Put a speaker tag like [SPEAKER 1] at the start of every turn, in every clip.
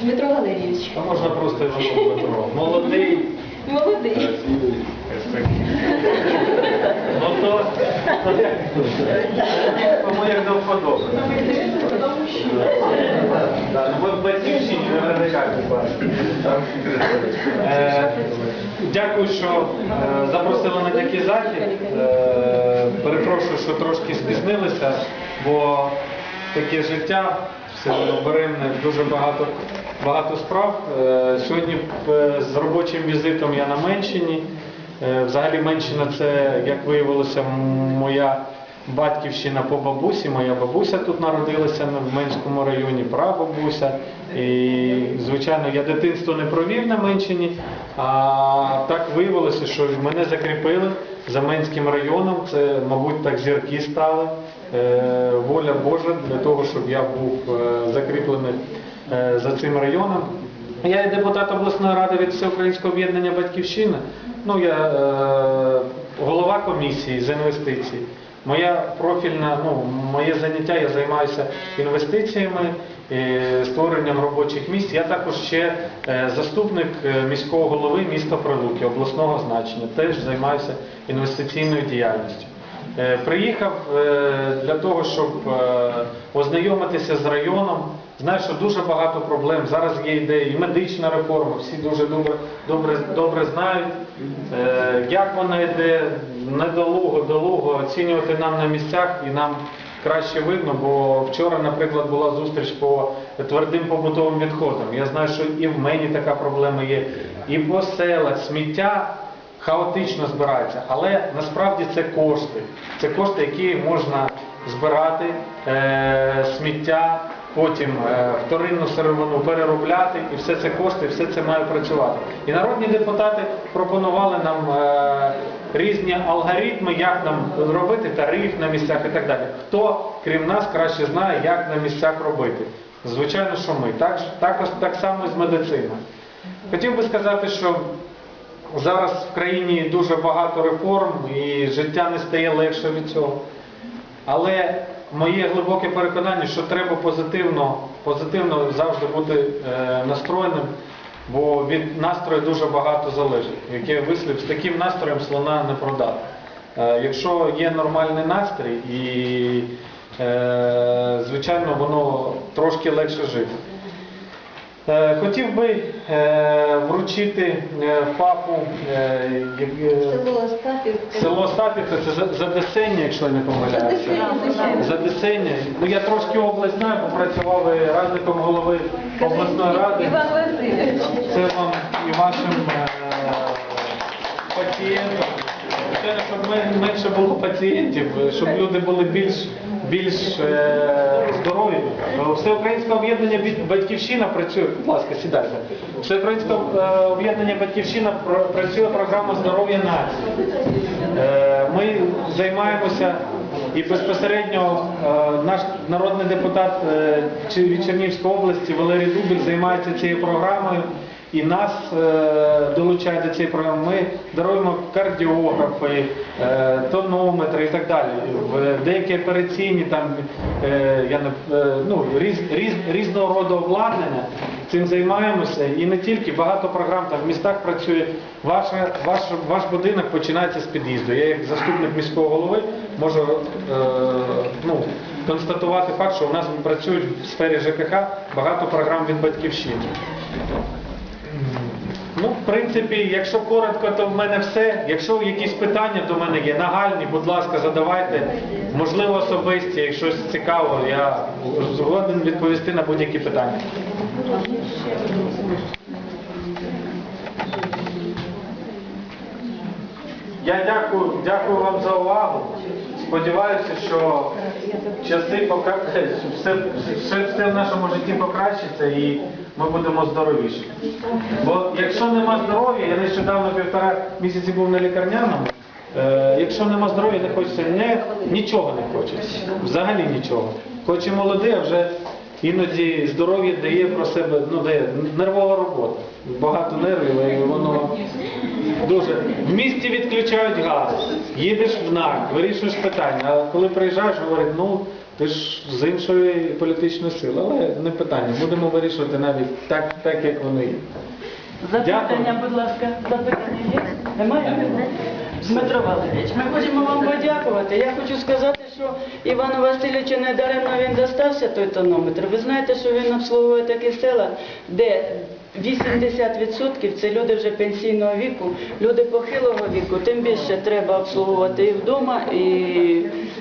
[SPEAKER 1] Дмитро Валерійович.
[SPEAKER 2] А можна просто Іванов Дмитро. Молодий,
[SPEAKER 1] Молодий.
[SPEAKER 2] красивий. Ну то? Кому як до вподоби. Ну Ми в батьківщині. Е, Дякую, що е, запросили на такий захід. Е, Перепрошую, що трошки спізнилися, бо таке життя, все воно беремне, дуже багато, багато справ. Сьогодні з робочим візитом я на Менщині. Взагалі Менщина це, як виявилося, моя батьківщина по бабусі. Моя бабуся тут народилася в Менському районі, прабабуся. І, звичайно, я дитинство не провів на Менщині, а так виявилося, що мене закріпили за Менським районом. Це, мабуть, так зірки стали. Е, Воля Божа для того, щоб я був е, закріплений е, за цим районом. Я є депутат обласної ради від Всеукраїнського об'єднання Батьківщина. Ну, я е, голова комісії з інвестицій. Моя профільна, ну, моє заняття, я займаюся інвестиціями, е, створенням робочих місць. Я також ще е, заступник е, міського голови міста Прилуки обласного значення. Теж займаюся інвестиційною діяльністю. Е, Приїхав е, для того, щоб е, ознайомитися з районом. Знаю, що дуже багато проблем. Зараз є ідея і медична реформа, всі дуже добре, добре, добре знають, як вона йде, недолуго, долуго оцінювати нам на місцях. І нам краще видно, бо вчора, наприклад, була зустріч по твердим побутовим відходам. Я знаю, що і в мені така проблема є, і по селах. Сміття хаотично збирається, але насправді це кошти. Це кошти, які можна збирати, е, сміття, потім е, вторинну сировину переробляти, і все це кошти, все це має працювати. І народні депутати пропонували нам е, різні алгоритми, як нам робити тариф на місцях і так далі. Хто, крім нас, краще знає, як на місцях робити. Звичайно, що ми. Так, також так само і з медициною. Хотів би сказати, що Зараз в країні дуже багато реформ і життя не стає легше від цього. Але моє глибоке переконання, що треба позитивно, позитивно завжди бути е, настроєним, бо від настрою дуже багато залежить. Як я вислів, з таким настроєм слона не продати. Е, якщо є нормальний настрій і, е, звичайно, воно трошки легше жити. Е, Хотів би е, вручити е, папу
[SPEAKER 1] Село Остапівка.
[SPEAKER 2] це за, за якщо я не помиляюся.
[SPEAKER 1] Задесення.
[SPEAKER 2] Ну я трошки область знаю, бо працював і радником голови обласної ради.
[SPEAKER 1] Іван Васильович.
[SPEAKER 2] Це вам і вашим пацієнтам. Щоб менше було пацієнтів, щоб люди були більш, більш е, здорові. Всеукраїнське об'єднання Батьківщина працює, будь ласка, сідайте. Всеукраїнське е, об'єднання Батьківщина працює програма здоров'я нації. Е, Ми займаємося і безпосередньо е, наш народний депутат е, від Чернігівської області Валерій Дубіль займається цією програмою і нас е, долучають до цієї програми. Ми даруємо кардіографи, е, тонометри і так далі. Деякі операційні там е, я не ну, різ, різ, різного роду обладнання. Цим займаємося і не тільки багато програм там в містах працює. Ваша, ваш, ваш будинок починається з під'їзду. Я як заступник міського голови можу е, ну, констатувати факт, що у нас працюють в сфері ЖКХ багато програм від батьківщини. Ну, в принципі, якщо коротко, то в мене все. Якщо якісь питання до мене є нагальні, будь ласка, задавайте. Можливо, особисті, якщо щось цікаво, я згоден відповісти на будь-які питання. Я дякую, дякую вам за увагу. Сподіваюся, що часи пока... все, все, все в нашому житті покращиться і ми будемо здоровіші. Бо якщо нема здоров'я, я нещодавно півтора місяці був на лікарняному, е, якщо нема здоров'я, не хочеться не, нічого не хочеться. Взагалі нічого. Хоч і молодий, а вже іноді здоров'я дає про себе, ну дає нервова робота. Багато нервів і воно Дуже. В місті відключають газ, їдеш в НАК, вирішуєш питання. А коли приїжджаєш, говорять, ну ти ж з іншої політичної сили. Але не питання. Будемо вирішувати навіть так, так як вони є.
[SPEAKER 3] Запитання, будь ласка, запитання є? Немає? Дмитро Валерійович, ми хочемо вам подякувати. Я хочу сказати, що Івану Васильовичу не даремно він достався той тонометр. Ви знаєте, що він обслуговує такі села, де 80% це люди вже пенсійного віку, люди похилого віку, тим більше треба обслуговувати і вдома, і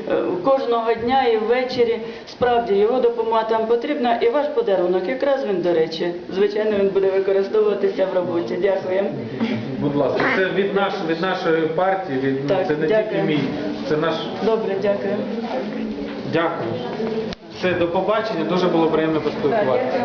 [SPEAKER 3] е, кожного дня, і ввечері. Справді його допомога там потрібна, і ваш подарунок, якраз він, до речі, звичайно, він буде використовуватися в роботі. Дякуємо.
[SPEAKER 2] Будь ласка, це від, наш, від нашої партії, від,
[SPEAKER 3] Так,
[SPEAKER 2] це не
[SPEAKER 3] дякую.
[SPEAKER 2] тільки мій, це наш.
[SPEAKER 3] Добре, дякую.
[SPEAKER 2] Дякую. Все, до побачення. Дуже було приємно поспілкуватися.